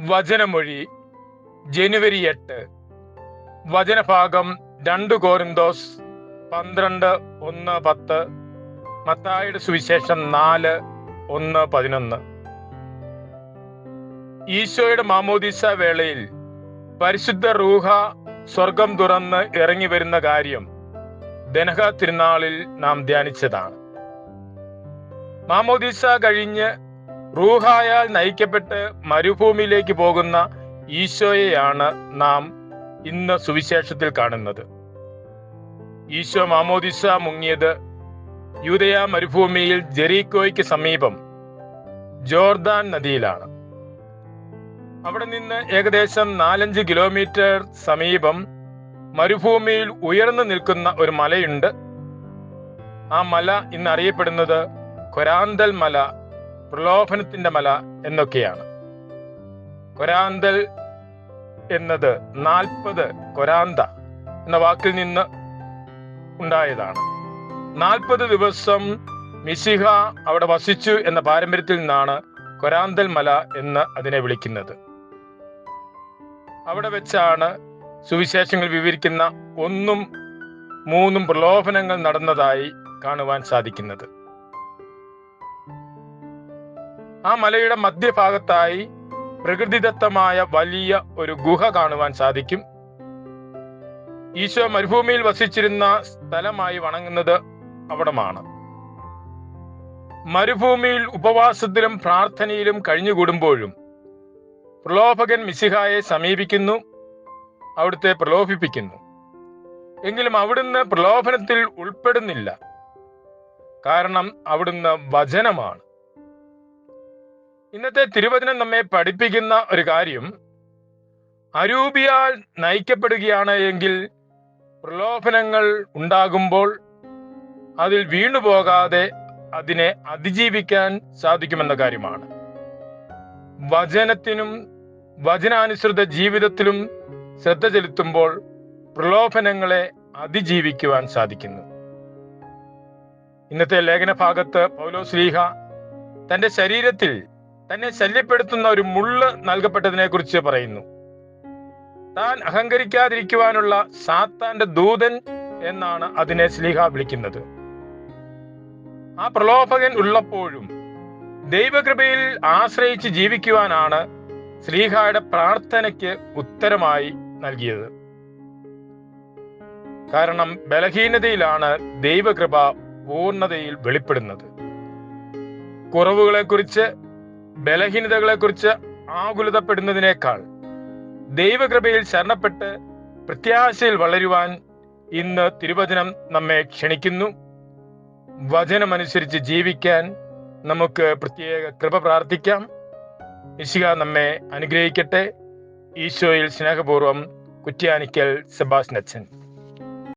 വചനമൊഴി ജനുവരി എട്ട്. വചനഭാഗം രണ്ട് കോരിന്തോസ് പന്ത്രണ്ട് ഒന്ന് പത്ത് മത്തായുടെ സുവിശേഷം നാല് ഒന്ന് പതിനൊന്ന്. ഈശോയുടെ മാമോദിസ വേളയിൽ പരിശുദ്ധ റൂഹ സ്വർഗം തുറന്ന് ഇറങ്ങി വരുന്ന കാര്യം ദനഹ തിരുനാളിൽ നാം ധ്യാനിച്ചതാണ്. മാമോദിസ കഴിഞ്ഞ് റൂഹായാൽ നയിക്കപ്പെട്ട് മരുഭൂമിയിലേക്ക് പോകുന്ന ഈശോയെയാണ് നാം ഇന്ന് സുവിശേഷത്തിൽ കാണുന്നത്. ഈശോ മാമോദിസ മുങ്ങിയത് യൂതയ മരുഭൂമിയിൽ ജെറീക്കോയ്ക്ക് സമീപം ജോർദാൻ നദിയിലാണ്. അവിടെ നിന്ന് ഏകദേശം നാലഞ്ച് കിലോമീറ്റർ സമീപം മരുഭൂമിയിൽ ഉയർന്നു നിൽക്കുന്ന ഒരു മലയുണ്ട്. ആ മല ഇന്ന് അറിയപ്പെടുന്നത് കൊരാന്തൽ മല പ്രലോഭനത്തിന്റെ മല എന്നൊക്കെയാണ്. കൊരാന്തൽ എന്നത് നാൽപ്പത് കൊരാന്ത എന്ന വാക്കിൽ നിന്ന് ഉണ്ടായതാണ്. നാൽപ്പത് ദിവസം മിസിഹ അവിടെ വസിച്ചു എന്ന പാരമ്പര്യത്തിൽ നിന്നാണ് കൊരാന്തൽ മല എന്ന് അതിനെ വിളിക്കുന്നത്. അവിടെ വെച്ചാണ് സുവിശേഷങ്ങൾ വിവരിക്കുന്ന ഒന്നും മൂന്നും പ്രലോഭനങ്ങൾ നടന്നതായി കാണുവാൻ സാധിക്കുന്നത്. ആ മലയുടെ മധ്യഭാഗത്തായി പ്രകൃതിദത്തമായ വലിയ ഒരു ഗുഹ കാണുവാൻ സാധിക്കും. ഈശോ മരുഭൂമിയിൽ വസിച്ചിരുന്ന സ്ഥലമായി വണങ്ങുന്നത് അവിടമാണ്. മരുഭൂമിയിൽ ഉപവാസത്തിലും പ്രാർത്ഥനയിലും കഴിഞ്ഞുകൂടുമ്പോഴും പ്രലോഭകൻ മിസിഹായെ സമീപിക്കുന്നു അവിടുത്തെ പ്രലോഭിപ്പിക്കുന്നു. എങ്കിലും അവിടുന്ന് പ്രലോഭനത്തിൽ ഉൾപ്പെടുന്നില്ല. കാരണം അവിടുന്ന് വചനമാണ്. ഇന്നത്തെ തിരുവചനം നമ്മെ പഠിപ്പിക്കുന്ന ഒരു കാര്യം. അരൂപിയാൽ നയിക്കപ്പെടുകയാണ് എങ്കിൽ പ്രലോഭനങ്ങൾ ഉണ്ടാകുമ്പോൾ അതിൽ വീണുപോകാതെ അതിനെ അതിജീവിക്കാൻ സാധിക്കുമെന്ന കാര്യമാണ്. വചനത്തിനും വചനാനുസൃത ജീവിതത്തിലും ശ്രദ്ധ ചെലുത്തുമ്പോൾ പ്രലോഭനങ്ങളെ അതിജീവിക്കുവാൻ സാധിക്കുന്നു. ഇന്നത്തെ ലേഖന ഭാഗത്ത് പൗലോസ്ലീഹ തന്റെ ശരീരത്തിൽ തന്നെ ശല്യപ്പെടുത്തുന്ന ഒരു മുള്ള് നൽകപ്പെട്ടതിനെ കുറിച്ച് പറയുന്നു. താൻ അഹങ്കരിക്കാതിരിക്കുവാനുള്ള സാത്താന്റെ ദൂതൻ എന്നാണ് അതിനെ സ്ലീഹ വിളിക്കുന്നത്. ആ പ്രലോഭകൻ ഉള്ളപ്പോഴും ദൈവകൃപയിൽ ആശ്രയിച്ച് ജീവിക്കുവാനാണ് ശ്രീഹായുടെ പ്രാർത്ഥനയ്ക്ക് ഉത്തരമായി നൽകിയത്. കാരണം ബലഹീനതയിലാണ് ദൈവകൃപ പൂർണതയിൽ വെളിപ്പെടുന്നത്. കുറവുകളെക്കുറിച്ച് ബലഹീനതകളെക്കുറിച്ച് ആകുലതപ്പെടുന്നതിനേക്കാൾ ദൈവകൃപയിൽ ശരണപ്പെട്ട് പ്രത്യാശയിൽ വളരുവാൻ ഇന്ന് തിരുവചനം നമ്മെ ക്ഷണിക്കുന്നു. വചനമനുസരിച്ച് ജീവിക്കാൻ നമുക്ക് പ്രത്യേക കൃപ പ്രാർത്ഥിക്കാം. ഇശിക നമ്മെ അനുഗ്രഹിക്കട്ടെ. ഈശോയിൽ സ്നേഹപൂർവം കുറ്റ്യാനിക്കൽ സെബാസ്നച്ചൻ